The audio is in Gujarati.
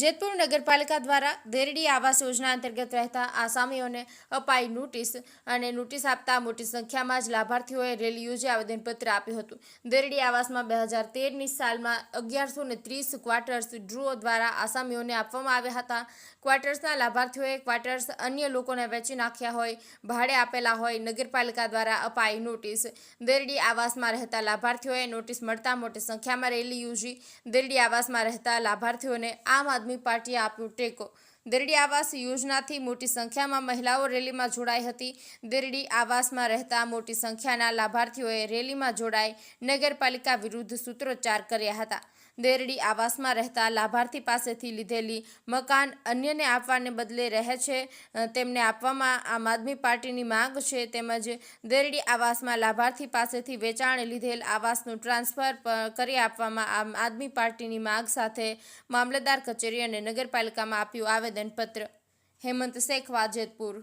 જેતપુર નગરપાલિકા દ્વારા દેરડી આવાસ યોજના અંતર્ગત રહેતા આસામીઓને અપાઈ નોટિસ અને નોટિસ આપતા મોટી સંખ્યામાં જ લાભાર્થીઓએ રેલી યોજી આવેદનપત્ર આપ્યું હતું. દેરડી આવાસમાં બે હજાર તેરની સાલમાં અગિયારસો ને ત્રીસ ક્વાર્ટર્સ ડ્રુઓ દ્વારા આસામીઓને આપવામાં આવ્યા હતા. ક્વાર્ટર્સના લાભાર્થીઓએ ક્વાર્ટર્સ અન્ય લોકોને વેચી નાખ્યા હોય, ભાડે આપેલા હોય, નગરપાલિકા દ્વારા અપાઈ નોટિસ. દેરડી આવાસમાં રહેતા લાભાર્થીઓએ નોટિસ મળતા મોટી સંખ્યામાં રેલી યોજી દેરડી આવાસમાં રહેતા લાભાર્થીઓને આમ આદમી પાર્ટીએ આપ્યો ટેકો દેરડી આવાસ યોજનાથી મોટી સંખ્યામાં મહિલાઓ રેલીમાં જોડાઈ હતી. દેરડી આવાસમાં રહેતા મોટી સંખ્યાના લાભાર્થીઓએ રેલીમાં જોડાઈ નગરપાલિકા વિરુદ્ધ સૂત્રોચ્ચાર કર્યા હતા. દેરડી આવાસમાં રહેતા લાભાર્થી પાસેથી લીધેલી મકાન અન્યને આપવાને બદલે રહે છે. તેમને આપવામાં આમ આદમી પાર્ટીની માંગ છે તેમજ દેરડી આવાસમાં લાભાર્થી પાસેથી વેચાણ લીધેલ આવાસનું ટ્રાન્સફર કરી આપવામાં આમ આદમી પાર્ટીની માંગ સાથે મામલતદાર કચેરી અને નગરપાલિકામાં આપ્યું આવેદનપત્ર હેમંત શેખ વાજેદપુર